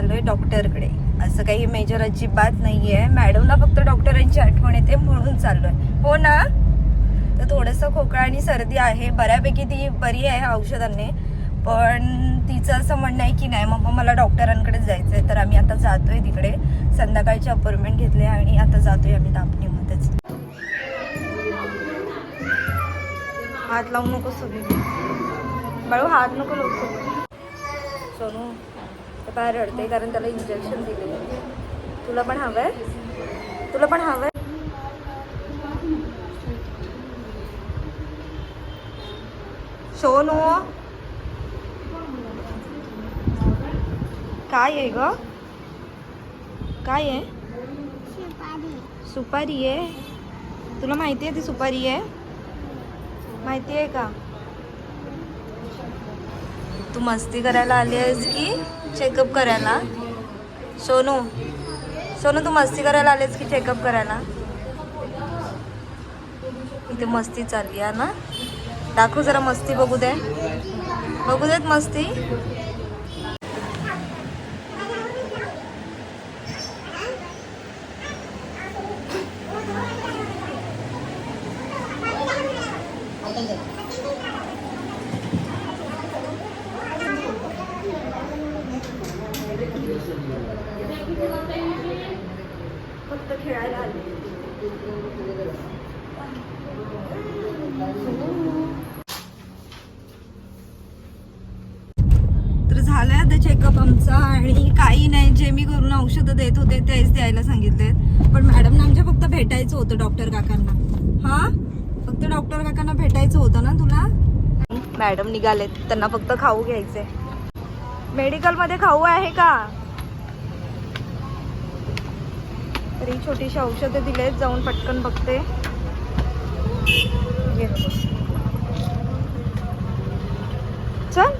चाललोय डॉक्टरकडे. असं काही मेजर अजिबात नाही आहे मॅडमला फक्त डॉक्टरांची आठवण येते म्हणून चाललो आहे हो ना? तर थोडंसं खोकळा आणि सर्दी आहे. बऱ्यापैकी ती बरी आहे औषधांनी. पण तिचं असं म्हणणं आहे की नाही मग मला डॉक्टरांकडे जायचं आहे तर आम्ही आता जातोय तिकडे. संध्याकाळची अपॉइंटमेंट घेतली आणि आता जातोय आम्ही दापणीमध्येच हात लावू नको सगळी. बाळू हात नको सोनू ते पाय रडते कारण त्याला इंजेक्शन दिले. तुला पण हवंय? तुला पण हवंय? सोनू काय आहे ग? काय आहे? सुपारी आहे. तुला माहिती आहे ती सुपारी आहे? माहिती आहे का? तू मस्ती करायला आली आहेस की चेकअप करायला? सोनू सोनू तू मस्ती करायला आलीस की चेकअप करायला? इथे मस्ती चालली आहे ना? दाखव जरा मस्ती बघू दे. बघू देत मस्ती? फक्त खेळायला आले. तर झालंय आता चेकअप आमचा आणि काही नाही जे मी करून औषधं देत होते तेच द्यायला सांगितले पण मॅडमना आमच्या फक्त भेटायचं होतं डॉक्टर काकांना. हा? फक्त डॉक्टर काकांना भेटायचं होतं ना तुला? मॅडम निघालेत त्यांना फक्त खाऊ घ्यायचे मेडिकलमध्ये खाऊ आहे का? तरी छोटीशी औषधं दिलेत जाऊन पटकन बघते. ये. चल.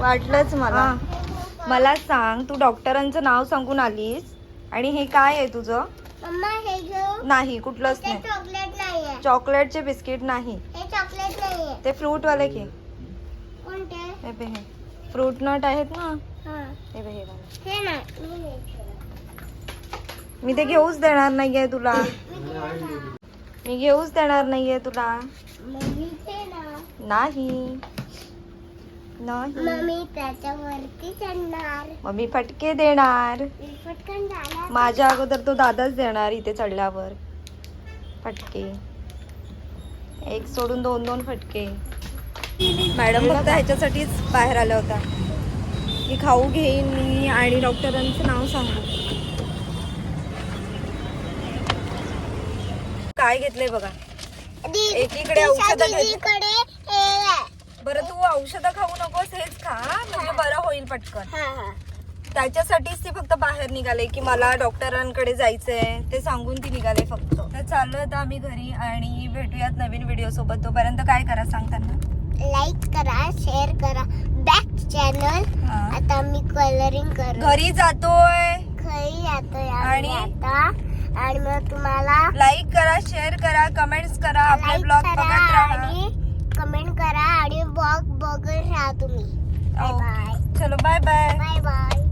वाटलंच मला. मला सांग तू डॉक्टरांचं नाव सांगून आलीस आणि हे काय आहे तुझं? हे नाही कुठलंच नाही. चॉकलेट नाहीये चॉकलेटचे बिस्किट नाही. हे चॉकलेट नाहीये ते फ्रूट वाले हे पे हे. फ्रूट नट आहेत ना? हा. हे हे. हे मी ते घेऊच देणार नाहीये तुला. मी घेऊच देणार नाहीये तुला. मम्मी. नाही. नाही. मम्मी त्याच्यावरती चढणार. फटके देणार. मी पटकन जाणार. माझ्या अगोदर तो दादाच देणार इथे चढल्यावर. फटके. एक सोडून दोन दोन फटके. मॅडम फक्त ह्याच्यासाठीच बाहेर आल्या होत्या. की खाऊ घेईन मी आणि डॉक्टरांचं नाव सांगू. काय घेतलंय बघा? एकीकडे औषधं. बरं तू औषधं खाऊ नकोस हेच खा म्हणजे बरं होईल पटकन. त्याच्यासाठीच ती फक्त बाहेर निघाले की मला डॉक्टरांकडे जायचंय. ते सांगून ती निघाले फक्त. तर चाललो आता आम्ही घरी आणि भेटूयात नवीन व्हिडिओ सोबत. तोपर्यंत काय करा सांग त्यांना. लाईक करा शेअर करा. बॅक चॅनल हा. आता मी कलरिंग करू घरी जातोय. घरी जातोय आणि? आता. आणि मग तुम्हाला लाईक करा शेअर करा कमेंट्स करा आपले लाईक ब्लॉग करा बघत राहा. आणि कमेंट करा आणि ब्लॉग बघत राहा तुम्ही. बाय चलो बाय बाय बाय बाय